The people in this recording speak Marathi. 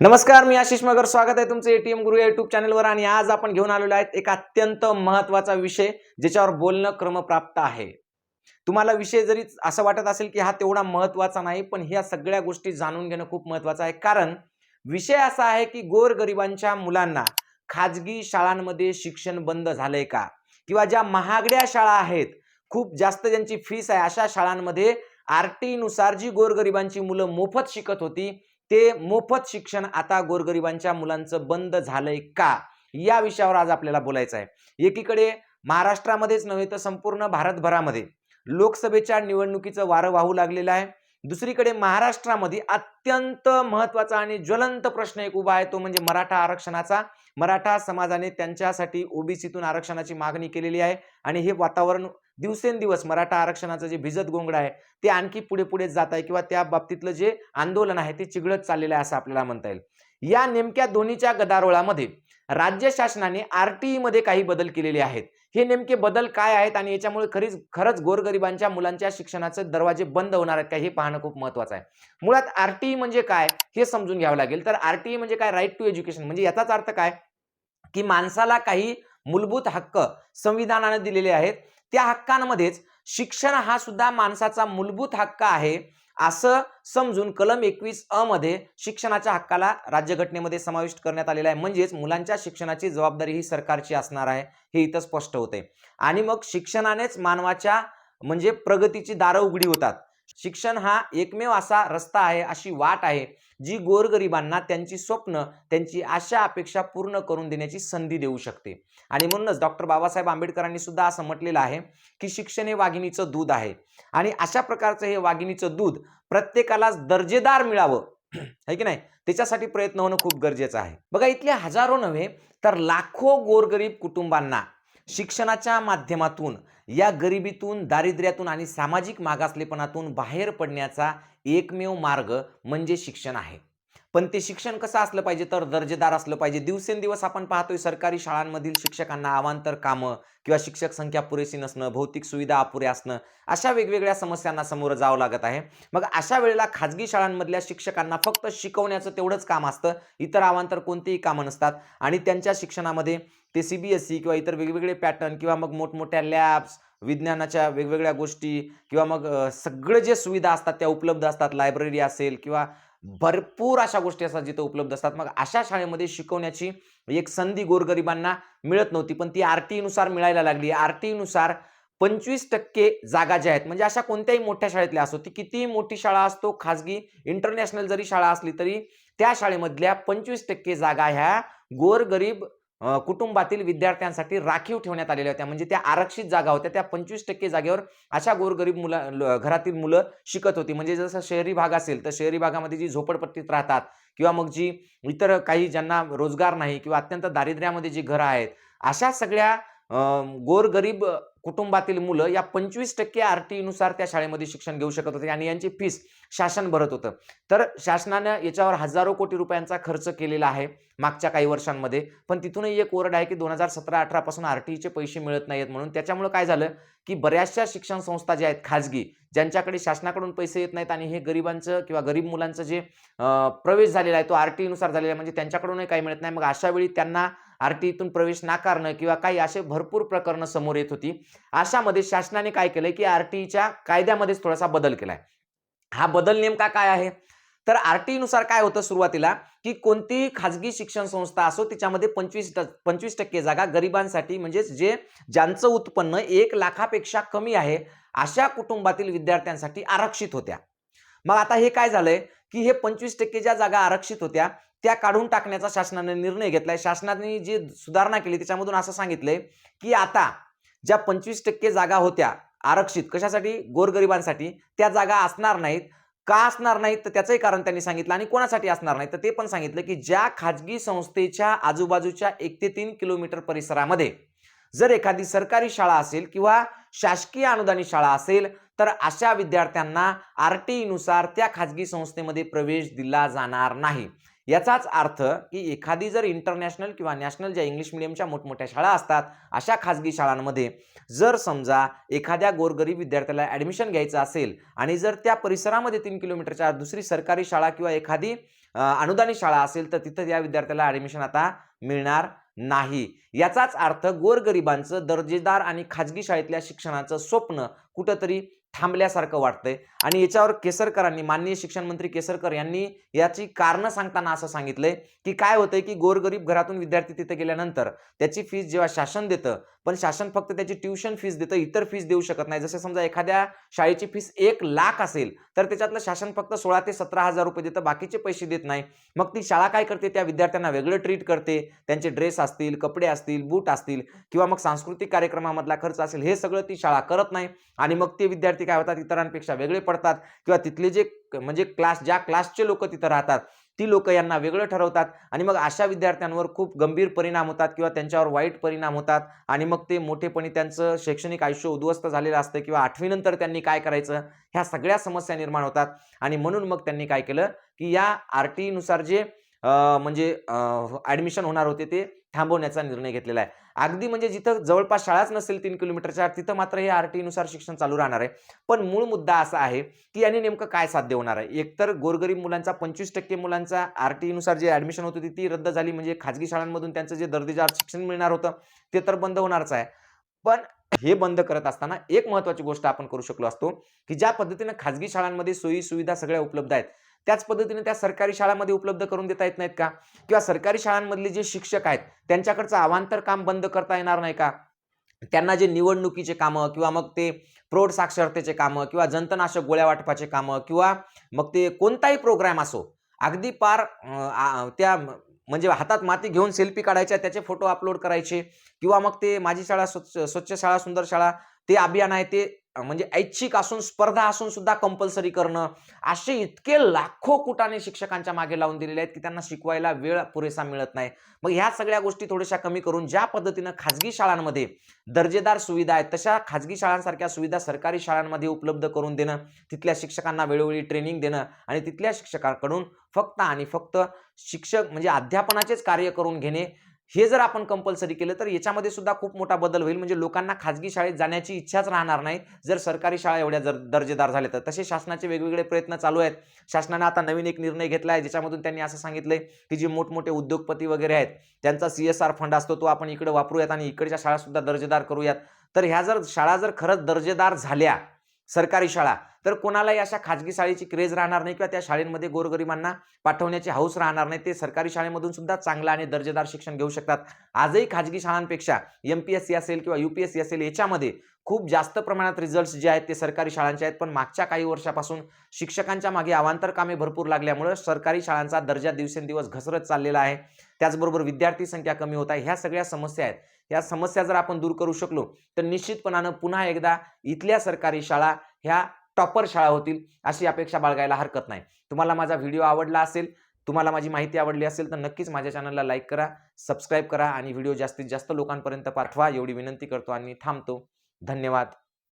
नमस्कार मी आशिष मगर. स्वागत आहे तुमचं एटीएम गुरु या युट्यूब चॅनलवर आणि आज आपण घेऊन आलेलो आहेत एक अत्यंत महत्त्वाचा विषय ज्याच्यावर बोलणं क्रमप्राप्त आहे. तुम्हाला विषय जरी असं वाटत असेल की हा तेवढा महत्त्वाचा नाही पण ह्या सगळ्या गोष्टी जाणून घेणं खूप महत्वाचं आहे. कारण विषय असा आहे की गोरगरिबांच्या मुलांना खाजगी शाळांमध्ये शिक्षण बंद झालंय का? किंवा ज्या महागड्या शाळा आहेत खूप जास्त ज्यांची फीस आहे अशा शाळांमध्ये आरटीनुसार नुसार जी गोरगरिबांची मुलं मोफत शिकत होती ते मोफत शिक्षण आता गोरगरिबांच्या मुलांचं बंद झालंय का? या विषयावर आज आपल्याला बोलायचं आहे. एकीकडे महाराष्ट्रामध्येच नव्हे तर संपूर्ण भारतभरामध्ये लोकसभेच्या निवडणुकीचं वारं वाहू लागलेलं आहे. दुसरीकडे महाराष्ट्रामध्ये अत्यंत महत्त्वाचा आणि ज्वलंत प्रश्न एक उभा आहे तो म्हणजे मराठा आरक्षणाचा. मराठा समाजाने त्यांच्यासाठी ओबीसीतून आरक्षणाची मागणी केलेली आहे आणि हे वातावरण दिवसेंदिवस मराठा आरक्षणाचं जे भिजत गोंगड आहे ते आणखी पुढे पुढे जात आहे किंवा त्या बाबतीतलं जे आंदोलन आहे ते चिघळत चाललेलं आहे असं आपल्याला म्हणता येईल. या नेमक्या दोन्हीच्या गदारोळामध्ये राज्य शासनाने आर टी मध्ये काही बदल केलेले आहेत. हे नेमके बदल काय आहेत आणि याच्यामुळे खरीच खरंच गोरगरिबांच्या मुलांच्या शिक्षणाचे दरवाजे बंद होणार आहेत का हे पाहणं खूप महत्वाचं आहे. मुळात आर टी म्हणजे काय हे समजून घ्यावं लागेल. तर आर टी म्हणजे काय राईट टू एज्युकेशन म्हणजे याचाच अर्थ काय की माणसाला काही मूलभूत हक्क संविधानाने दिलेले आहेत. त्या हक्कांमध्येच शिक्षण हा सुद्धा माणसाचा मूलभूत हक्क आहे असं समजून कलम एकवीस अ मध्ये शिक्षणाच्या हक्काला राज्यघटनेमध्ये समाविष्ट करण्यात आलेला आहे. म्हणजेच मुलांच्या शिक्षणाची जबाबदारी ही सरकारची असणार आहे हे इथं स्पष्ट होते आणि मग शिक्षणानेच मानवाच्या म्हणजे प्रगतीची दारं उघडी होतात. शिक्षण हा एकमेव असा रस्ता आहे अशी वाट आहे जी गोरगरिबांना त्यांची स्वप्न त्यांची आशा अपेक्षा पूर्ण करून देण्याची संधी देऊ शकते. आणि म्हणूनच डॉक्टर बाबासाहेब आंबेडकरांनी सुद्धा असं म्हटलेलं आहे की शिक्षण हे वाघिणीचं दूध आहे. आणि अशा प्रकारचं हे वाघिणीचं दूध प्रत्येकाला दर्जेदार मिळावं है की नाही? त्याच्यासाठी प्रयत्न होणं खूप गरजेचं आहे. बघा इथले हजारो नव्हे तर लाखो गोरगरीब कुटुंबांना शिक्षणाच्या माध्यमातून या गरिबीतून दारिद्र्यातून आणि सामाजिक मागासलेपणातून बाहेर पडण्याचा एकमेव मार्ग म्हणजे शिक्षण आहे. पण ते शिक्षण कसं असलं पाहिजे? तर दर्जेदार असलं पाहिजे. दिवसेंदिवस आपण पाहतोय सरकारी शाळांमधील शिक्षकांना अवांतर कामं किंवा शिक्षक संख्या पुरेशी नसणं भौतिक सुविधा अपुऱ्या असणं अशा वेगवेगळ्या समस्यांना समोर जावं लागत आहे. मग अशा वेळेला खाजगी शाळांमधल्या शिक्षकांना फक्त शिकवण्याचं तेवढंच काम असतं. इतर अवांतर कोणतेही कामं नसतात. आणि त्यांच्या शिक्षणामध्ये ते सी बी एस सी किंवा इतर वेगवेगळे पॅटर्न किंवा मग मोठमोठ्या लॅब्स विज्ञानाच्या वेगवेगळ्या गोष्टी किंवा मग सगळं जे सुविधा असतात त्या उपलब्ध असतात. लायब्ररी असेल किंवा भरपूर अशा गोष्टी असतात जिथं उपलब्ध असतात. मग अशा शाळेमध्ये शिकवण्याची एक संधी गोरगरिबांना मिळत नव्हती पण ती आरनुसार मिळायला लागली. आरनुसार पंचवीस टक्के जागा ज्या आहेत म्हणजे अशा कोणत्याही मोठ्या शाळेतल्या असो ती कितीही मोठी शाळा असतो खाजगी इंटरनॅशनल जरी शाळा असली तरी त्या शाळेमधल्या पंचवीस टक्के जागा ह्या गोरगरीब कुटुंबातील विद्यार्थ्यांसाठी राखीव ठेवण्यात आलेल्या होत्या. म्हणजे त्या आरक्षित जागा होत्या. त्या पंचवीस टक्के जागेवर अशा गोरगरीब मुला घरातील मुलं शिकत होती. म्हणजे जसं शहरी भाग असेल तर शहरी भागामध्ये जी झोपडपट्टीत राहतात किंवा मग जी इतर काही ज्यांना रोजगार नाही किंवा अत्यंत दारिद्र्यामध्ये जी घरं आहेत अशा सगळ्या गोरगरीब कुटुंबातील मुलं या पंचवीस टक्के आर टी नुसार त्या शाळेमध्ये शिक्षण घेऊ शकत होते आणि यांची फीस शासन भरत होतं. तर शासनानं याच्यावर हजारो कोटी रुपयांचा खर्च केलेला आहे मागच्या काही वर्षांमध्ये. पण तिथूनही एक ओरड आहे की दोन हजार सतरा अठरापासून आर टीचे पैसे मिळत नाहीत म्हणून त्याच्यामुळे काय झालं की बऱ्याचशा शिक्षण संस्था ज्या आहेत खाजगी ज्यांच्याकडे शासनाकडून पैसे येत नाहीत आणि हे गरिबांचं किंवा गरीब मुलांचं जे प्रवेश झालेला आहे तो आर टी नुसार झालेला आहे म्हणजे त्यांच्याकडूनही काही मिळत नाही. मग अशा वेळी त्यांना आरटीईतून प्रवेश नाकारणं किंवा काही असे भरपूर प्रकरणं समोर येत होती. अशामध्ये शासनाने काय केलंय की आरटीईच्या कायद्यामध्येच थोडासा बदल केलाय. हा बदल नेमका काय आहे? तर आरनुसार काय होतं सुरुवातीला की कोणतीही खाजगी शिक्षण संस्था असो तिच्यामध्ये पंचवीस पंचवीस टक्के जागा गरिबांसाठी म्हणजेच जे ज्यांचं उत्पन्न एक लाखापेक्षा कमी आहे अशा कुटुंबातील विद्यार्थ्यांसाठी आरक्षित होत्या. मग आता हे काय झालंय? की हे पंचवीस टक्के ज्या जागा आरक्षित होत्या त्या काढून टाकण्याचा शासनाने निर्णय घेतलाय. शासनाने जी सुधारणा केली त्याच्यामधून असं सांगितलंय की आता ज्या पंचवीस टक्के जागा होत्या आरक्षित कशासाठी? गोरगरिबांसाठी. त्या जागा असणार नाहीत. का असणार नाहीत? तर त्याचंही कारण त्यांनी सांगितलं आणि कोणासाठी असणार नाही तर ते पण सांगितलं की ज्या खाजगी संस्थेच्या आजूबाजूच्या एक ते तीन किलोमीटर परिसरामध्ये जर एखादी सरकारी शाळा असेल किंवा शासकीय अनुदानित शाळा असेल तर अशा विद्यार्थ्यांना आर टी नुसार त्या खाजगी संस्थेमध्ये प्रवेश दिला जाणार नाही. याचाच अर्थ की एखादी जर इंटरनॅशनल किंवा नॅशनल ज्या इंग्लिश मिडियमच्या मोठमोठ्या शाळा असतात अशा खाजगी शाळांमध्ये जर समजा एखाद्या गोरगरीब विद्यार्थ्याला ॲडमिशन घ्यायचं असेल आणि जर त्या परिसरामध्ये तीन किलोमीटरच्या दुसरी सरकारी शाळा किंवा एखादी अ, अनुदानित शाळा असेल तर तिथं या विद्यार्थ्याला ॲडमिशन आता मिळणार नाही. याचाच अर्थ गोरगरिबांचं दर्जेदार आणि खाजगी शाळेतल्या शिक्षणाचं स्वप्न कुठंतरी थांबल्यासारखं वाटतंय. आणि याच्यावर केसरकरांनी माननीय शिक्षण मंत्री केसरकर यांनी याची कारणं सांगताना असं सांगितलंय की काय होतंय की गोरगरीब घरातून विद्यार्थी तिथे गेल्यानंतर त्याची फीस जेव्हा शासन देतं पण शासन फक्त त्याची ट्युशन फीस देतं इतर फीस देऊ शकत नाही. जसं समजा एखाद्या शाळेची फीस एक लाख असेल तर त्याच्यातलं शासन फक्त सोळा ते सतरा हजार रुपये देतं बाकीचे पैसे देत नाही. मग ती शाळा काय करते? त्या विद्यार्थ्यांना वेगळं ट्रीट करते. त्यांचे ड्रेस असतील कपडे असतील बूट असतील किंवा मग सांस्कृतिक कार्यक्रमामधला खर्च असेल हे सगळं ती शाळा करत नाही. आणि मग ते विद्यार्थी काय होतात? इतरांपेक्षा वेगळे पडतात किंवा तिथले जे म्हणजे क्लास ज्या क्लासचे लोक तिथं राहतात ती लोक यांना वेगळं ठरवतात आणि मग अशा विद्यार्थ्यांवर खूप गंभीर परिणाम होतात किंवा त्यांच्यावर वाईट परिणाम होतात आणि मग ते मोठेपणी त्यांचं शैक्षणिक आयुष्य उद्ध्वस्त झालेलं असतं किंवा आठवीनंतर त्यांनी काय करायचं? ह्या सगळ्या समस्या निर्माण होतात आणि म्हणून मग त्यांनी काय केलं? की या आर टी नुसार जे म्हणजे ॲडमिशन होणार होते ते थांबवण्याचा निर्णय घेतलेला आहे. अगदी म्हणजे जिथं जवळपास शाळाच नसेल तीन किलोमीटरच्या तिथं मात्र हे आरनुसार शिक्षण चालू राहणार आहे. पण मूळ मुद्दा असा आहे की यांनी नेमकं काय साध्य होणार आहे? एकतर गोरगरीब मुलांचा पंचवीस टक्के मुलांचा आर टी नुसार जे ॲडमिशन होत होती ती रद्द झाली. म्हणजे खाजगी शाळांमधून त्यांचं जे दर्जेदार शिक्षण मिळणार होतं ते तर बंद होणारच आहे. पण हे बंद करत असताना एक महत्त्वाची गोष्ट आपण करू शकलो असतो की ज्या पद्धतीनं खाजगी शाळांमध्ये सोयी सुविधा सगळ्या उपलब्ध आहेत त्याच पद्धतीने त्या सरकारी शाळांमध्ये उपलब्ध करून देता येत नाहीत का? किंवा सरकारी शाळांमधले जे शिक्षक आहेत त्यांच्याकडचं अवांतर काम बंद करता येणार नाही का? त्यांना जे निवडणुकीचे कामं किंवा मग ते प्रौढ साक्षरतेचे कामं किंवा जंतनाशक गोळ्या वाटपाचे कामं किंवा मग ते कोणताही प्रोग्राम असो अगदी पार त्या म्हणजे हातात माती घेऊन सेल्फी काढायच्या त्याचे फोटो अपलोड करायचे किंवा मग ते माझी शाळा स्वच्छ स्वच्छ शाळा सुंदर शाळा ते अभियान आहे ते म्हणजे ऐच्छिक असून स्पर्धा असून सुद्धा कंपल्सरी करणं असे इतके लाखो कुटाने शिक्षकांच्या मागे लावून दिलेले आहेत की त्यांना शिकवायला वेळ पुरेसा मिळत नाही. मग ह्या सगळ्या गोष्टी थोड्याशा कमी करून ज्या पद्धतीनं खाजगी शाळांमध्ये दर्जेदार सुविधा आहेत तशा खाजगी शाळांसारख्या सुविधा सरकारी शाळांमध्ये उपलब्ध करून देणं तिथल्या शिक्षकांना वेळोवेळी ट्रेनिंग देणं आणि तिथल्या शिक्षकांकडून फक्त आणि फक्त शिक्षक म्हणजे अध्यापनाचेच कार्य करून घेणे हे जर आपण कंपल्सरी केलं तर याच्यामध्ये सुद्धा खूप मोठा बदल होईल. म्हणजे लोकांना खाजगी शाळेत जाण्याची इच्छाच राहणार नाही जर सरकारी शाळा एवढ्या जर दर्जेदार झाल्या तर तसे शासनाचे वेगवेगळे प्रयत्न चालू आहेत. शासनाने आता नवीन एक निर्णय घेतला आहे ज्याच्यामधून त्यांनी असं सांगितलंय की जे मोठमोठे उद्योगपती वगैरे आहेत त्यांचा सी एस आर फंड असतो तो आपण इकडे वापरूयात आणि इकडच्या शाळा सुद्धा दर्जेदार करूयात. तर ह्या जर शाळा जर खरंच दर्जेदार झाल्या सरकारी शाळा तर कोणालाही अशा खाजगी शाळेची क्रेज राहणार नाही किंवा त्या शाळेमध्ये गोरगरिबांना पाठवण्याची हौस राहणार नाही. ते सरकारी शाळेमधून सुद्धा चांगलं आणि दर्जेदार शिक्षण घेऊ शकतात. आजही खाजगी शाळांपेक्षा एम पी एस सी असेल किंवा यू पी एस सी असेल याच्यामध्ये खूप जास्त प्रमाणात रिझल्ट्स जे आहेत ते सरकारी शाळांचे आहेत. पण मागच्या काही वर्षापासून शिक्षकांच्या मागे अवांतर कामे भरपूर लागल्यामुळे सरकारी शाळांचा दर्जा दिवसेंदिवस घसरत चाललेला आहे. त्याचबरोबर विद्यार्थी संख्या कमी होत आहे. ह्या सगळ्या समस्या आहेत. या समस्या जर आपण दूर करू शकलो तर निश्चितपणानं पुन्हा एकदा इथल्या सरकारी शाळा ह्या टॉपर शाळा होतील अशी अपेक्षा बाळगायला हरकत नाही. तुम्हाला माझा व्हिडिओ आवडला असेल तुम्हाला माझी माहिती आवडली असेल तर नक्कीच माझ्या चॅनलला लाईक करा सबस्क्राईब करा आणि व्हिडिओ जास्तीत जास्त लोकांपर्यंत पाठवा. एवढी विनंती करतो आणि थांबतो. धन्यवाद.